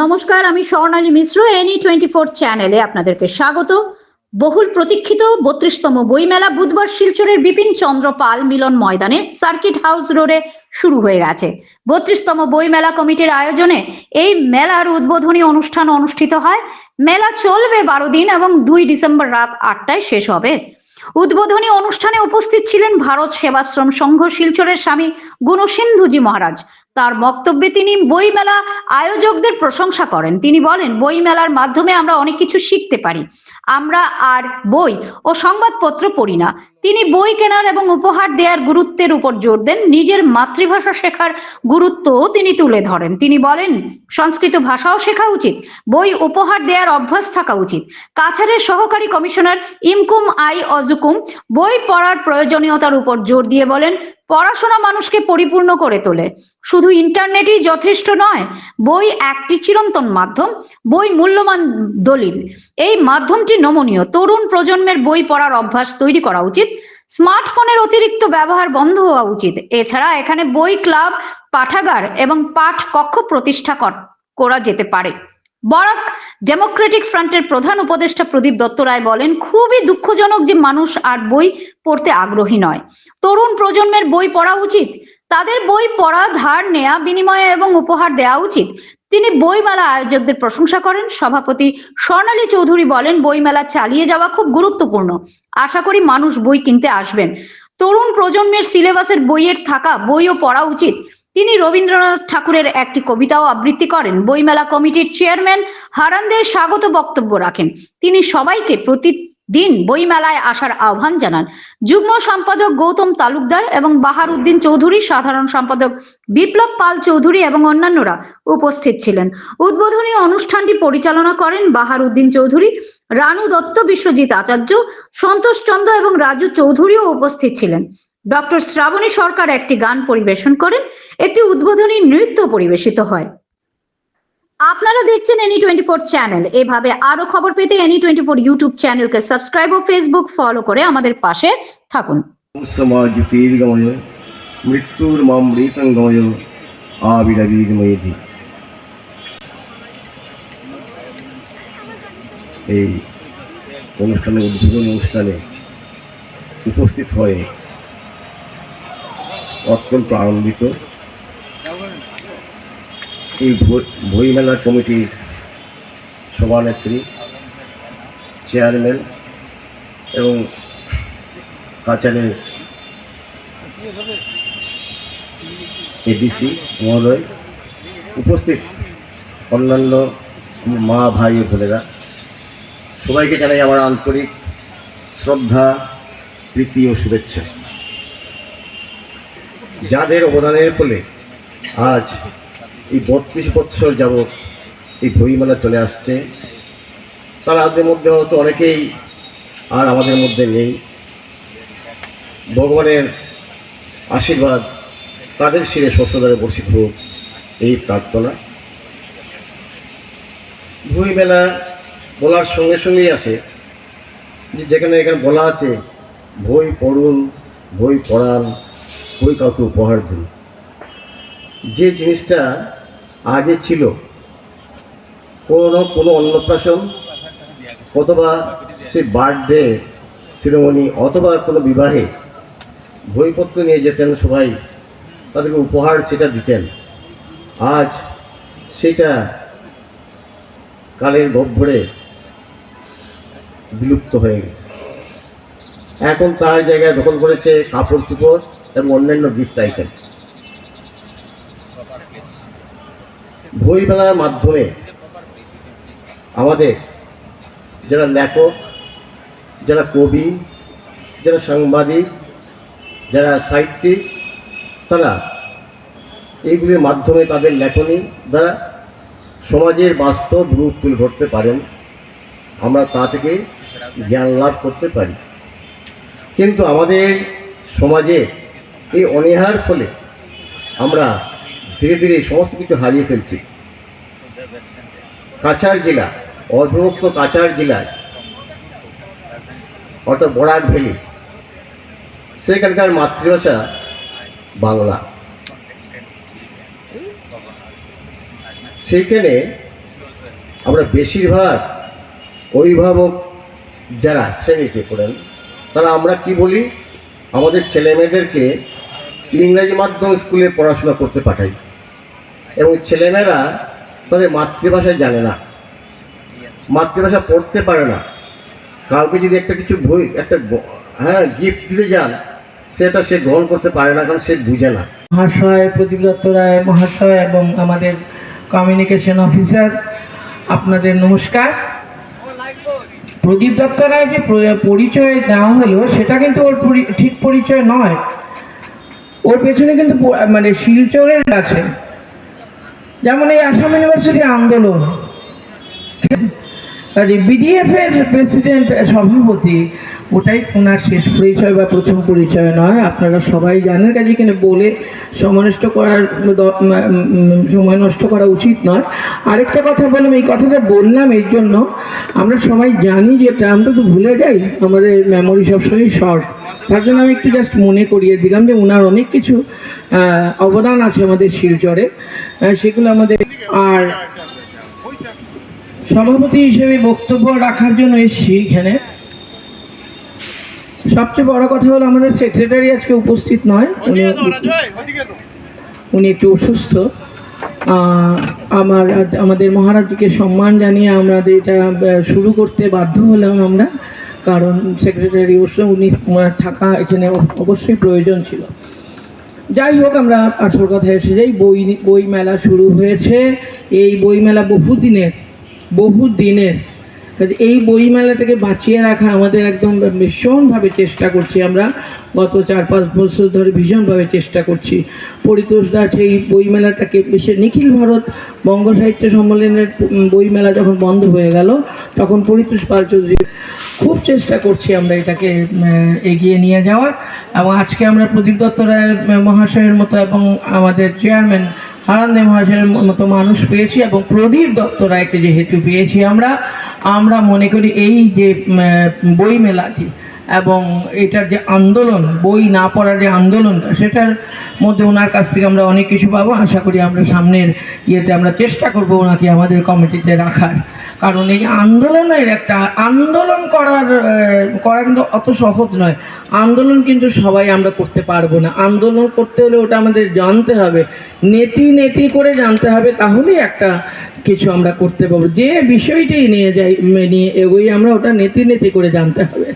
নমস্কার, আমি Swarnali Mishra any twenty four চ্যানেলে আপনাদেরকে স্বাগত। বহুল প্রতীক্ষিত বত্রিশতম বইমেলা বুধবার শিলচরের বিপিন চন্দ্র পাল মিলন ময়দানে সার্কিট হাউস রোডে শুরু হয়ে গেছে। বত্রিশতম বইমেলা কমিটির আয়োজনে এই মেলার উদ্বোধনী অনুষ্ঠান অনুষ্ঠিত হয়। মেলা চলবে বারো দিন এবং দুই ডিসেম্বর রাত আটটায় শেষ হবে। উদ্বোধনী অনুষ্ঠানে উপস্থিত ছিলেন ভারত সেবাশ্রম সংঘ শিলচরের স্বামী গুণসিন্ধুজি মহারাজ। তার বক্তব্যে তিনি বইমেলা আয়োজকদের প্রশংসা করেন। তিনি বলেন, বইমেলার মাধ্যমে আমরা অনেক কিছু শিখতে পারি। আমরা আর বই ও সংবাদপত্র পড়ি না। তিনি বই কেনার এবং উপহার দেওয়ার গুরুত্বের উপর জোর দেন। নিজের মাতৃভাষা শেখার গুরুত্বও তিনি তুলে ধরেন। তিনি বলেন, সংস্কৃত ভাষাও শেখা উচিত। বই উপহার দেওয়ার অভ্যাস থাকা উচিত। কাছাড়ের সহকারী কমিশনার ইমকুম আই অজুকুম বই পড়ার প্রয়োজনীয়তার উপর জোর দিয়ে বলেন পড়াশোনা মানুষকে পরিপূর্ণ করে তোলে। শুধু ইন্টারনেটই যথেষ্ট নয়, বই একটি চিরন্তন মাধ্যম, বই মূল্যবান দলিল। এই মাধ্যমটি নমনীয়। তরুণ প্রজন্মের বই পড়ার অভ্যাস তৈরি করা উচিত। স্মার্টফোনের অতিরিক্ত ব্যবহার বন্ধ হওয়া উচিত। এছাড়া এখানে বই ক্লাব, পাঠাগার এবং পাঠ কক্ষ প্রতিষ্ঠা কর- করা যেতে পারে। বরাক ডেমোক্রেটিক ফ্রন্টের প্রধান উপদেষ্টা প্রদীপ দত্ত রায় বলেন, খুবই দুঃখজনক যে মানুষ আর বই পড়তে আগ্রহী নয়। তরুণ প্রজন্মের বই পড়া উচিত। তাদের বই পড়া, ধার নেয়া, বিনিময়ে এবং উপহার দেওয়া উচিত। তিনি বইমেলা আয়োজকদের প্রশংসা করেন। সভাপতি স্বর্ণালী চৌধুরী বলেন বইমেলা চালিয়ে যাওয়া খুব গুরুত্বপূর্ণ। আশা করি মানুষ বই কিনতে আসবেন। তরুণ প্রজন্মের সিলেবাসের বইয়ের থাকা, বইও পড়া উচিত। তিনি রবীন্দ্রনাথ ঠাকুরের একটি কবিতাও আবৃত্তি করেন। বইমেলা কমিটির চেয়ারম্যান হারানদের স্বাগত বক্তব্য রাখেন। তিনি সবাইকে প্রতিদিন বইমেলায় আসার আহ্বান জানান। যুগ্ম সম্পাদক গৌতম তালুকদার এবং বাহারউদ্দিন চৌধুরী, সাধারণ সম্পাদক বিপ্লব পাল চৌধুরী এবং অন্যান্যরা উপস্থিত ছিলেন। উদ্বোধনী অনুষ্ঠানটি পরিচালনা করেন বাহারউদ্দিন চৌধুরী, রানু দত্ত, বিশ্বজিৎ আচার্য, সন্তোষ চন্দ্র এবং রাজু চৌধুরীও উপস্থিত ছিলেন। ডক্টর শ্রাবণী সরকার একটি গান পরিবেশন করেন। একটি উদ্বোধনী নৃত্য পরিবেশিত হয়। আপনারা দেখছেন এনি টোয়েন্টি ফোর চ্যানেল এভাবে আরও খবর পেতে এনি টোয়েন্টি ফোর ইউটিউব চ্যানেলকে সাবস্ক্রাইব ও ফেসবুক ফলো করে আমাদের পাশে থাকুন। সমাজুতির্গময় মৃত্যুর এই অনুষ্ঠানে উদ্বোধনী অনুষ্ঠানে উপস্থিত হয়ে অত্যন্ত আনন্দিত। এই বই- বইমেলা কমিটির সভানেত্রী, চেয়ারম্যান এবং কাচারের এডিসি মহোদয় উপস্থিত অন্যান্য মা, ভাই বোনেরা। সবাইকে জানাই আমার আন্তরিক শ্রদ্ধা, প্রীতি ও শুভেচ্ছা। যাদের অবদানের ফলে আজ এই বত্রিশ বৎসর যাবৎ এই বইমেলা চলে আসছে তাদের মধ্যে হয়তো অনেকেই আর আমাদের মধ্যে নেই। ভগবানের আশীর্বাদ তাদের শিরে শস্যদারে বর্ষিত হোক এই প্রার্থনা। বই মেলা বলার সঙ্গে সঙ্গেই আসে যে যেখানে এখানে বলা আছে, বই পড়ুন, বই পড়ান বই কাউকে উপহার দিন যে জিনিসটা আগে ছিল, কোনো কোনো অন্নপ্রাশন অথবা সে বার্থডে সেরেমনি অথবা কোনো বিবাহে বইপত্র নিয়ে যেতেন সবাই, তাদেরকে উপহার সেটা দিতেন। আজ সেটা কালের গহ্বরে বিলুপ্ত হয়ে গেছে। এখন তার জায়গায় দখল করেছে কাপড় চুপড় এবং অন্যান্য গিফট আইটেম। বই মেলার মাধ্যমে আমাদের যারা লেখক, যারা কবি, যারা সাংবাদিক, যারা সাহিত্যিক, তারা এইগুলির মাধ্যমে তাদের লেখনী দ্বারা সমাজের বাস্তব রূপ তুলে ধরতে পারেন। আমরা তা থেকে জ্ঞান লাভ করতে পারি। কিন্তু আমাদের সমাজে এই অনীহার ফলে আমরা ধীরে ধীরে সমস্ত কিছু হারিয়ে ফেলছি। কাছাড় জেলা অবিভক্ত কাছাড় জেলায়, অর্থাৎ বরাক ভ্যালি, সেখানকার মাতৃভাষা বাংলা। সেইখানে আমরা বেশিরভাগ অভিভাবক যারা শ্রেণীতে পড়েন, তারা আমরা কি বলি? আমাদের ছেলেমেয়েদেরকে ইংরাজি মাধ্যম স্কুলে পড়াশোনা করতে পাঠাই। এবং ছেলেমেয়েরা তাদের মাতৃভাষায় জানে না। মাতৃভাষা পড়তে পারে না। কাউকে যদি একটা কিছু বই, একটা হ্যাঁ গিফট দিতে যান, সেটা সে গ্রহণ করতে পারে না কারণ সে বুঝে না। মহাশয় প্রদীপ দত্ত রায় মহাশয় এবং আমাদের কমিউনিকেশন অফিসার আপনাদের নমস্কার। প্রদীপ দত্ত রায় যে পরিচয় দেওয়া হলো, সেটা কিন্তু ওর ঠিক পরিচয় নয়। ওর পেছনে কিন্তু মানে শিলচরের আছে। যেমন এই আসাম ইউনিভার্সিটি আন্দোলন। বিডিএফ এর প্রেসিডেন্ট সভাপতি ওটাই ওনার শেষ পরিচয় বা প্রথম পরিচয় নয়। আপনারা সবাই জানেন কাজে এখানে বলে সময় নষ্ট করার সময় নষ্ট করা উচিত নয়। আরেকটা কথা বললাম, এই কথাটা বললাম এর জন্য, আমরা সবাই জানি যে এটা আমরা তো ভুলে যাই, আমাদের মেমোরি সবসময় শর্ট তার জন্য আমি একটু জাস্ট মনে করিয়ে দিলাম যে ওনার অনেক কিছু অবদান আছে আমাদের শিলচরে সেগুলো আমাদের আর সভাপতি হিসেবে বক্তব্য রাখার জন্য এসেছি এখানে। সবচেয়ে বড় কথা হলো আমাদের সেক্রেটারি আজকে উপস্থিত নয়। উনি উনি একটু অসুস্থ। আমার আমাদের মহারাজকে সম্মান জানিয়ে আমাদের এটা শুরু করতে বাধ্য হলাম আমরা। কারণ সেক্রেটারি অবশ্য উনি থাকা এখানে অবশ্যই প্রয়োজন ছিল। যাই হোক আমরা আসল কথা এসে যাই। বই বই মেলা শুরু হয়েছে। এই বই মেলা বহুদিনের বহু দিনের কাজে এই বই মেলাটাকে বাঁচিয়ে রাখা আমাদের একদম ভীষণভাবে চেষ্টা করছি আমরা। গত চার পাঁচ বছর ধরে ভীষণভাবে চেষ্টা করছি। পরিতোষ দাস এই বইমেলাটাকে বিশেষ নিখিল ভারত বঙ্গ সাহিত্য সম্মেলনের বইমেলা যখন বন্ধ হয়ে গেল, তখন পরিতোষ পাল চৌধুরী খুব চেষ্টা করছি আমরা এটাকে এগিয়ে নিয়ে যাওয়ার। এবং আজকে আমরা প্রদীপ দত্ত রায় মহাশয়ের মতো এবং আমাদের চেয়ারম্যান আনন্দে মহাশয়ের মতো মানুষ পেয়েছি এবং প্রদীপ দত্ত রায়কে যেহেতু পেয়েছি আমরা আমরা মনে করি এই যে বই মেলাটি এবং এটার যে আন্দোলন, বই না পড়ার যে আন্দোলনটা, সেটার মধ্যে ওনার কাছ থেকে আমরা অনেক কিছু পাবো। আশা করি আমরা সামনের ইয়েতে আমরা চেষ্টা করব ওনাকে আমাদের কমিটিতে রাখার। কারণ এই আন্দোলনের একটা আন্দোলন করার করা কিন্তু অত সহজ নয়। আন্দোলন কিন্তু সবাই আমরা করতে পারব না। আন্দোলন করতে হলে ওটা আমাদের জানতে হবে। নেতি নেতি করে জানতে হবে, তাহলেই একটা কিছু আমরা করতে পারব। যে বিষয়টি নিয়ে যাই, নিয়ে এগোই, আমরা ওটা নেতি নেতি করে জানতে হবে।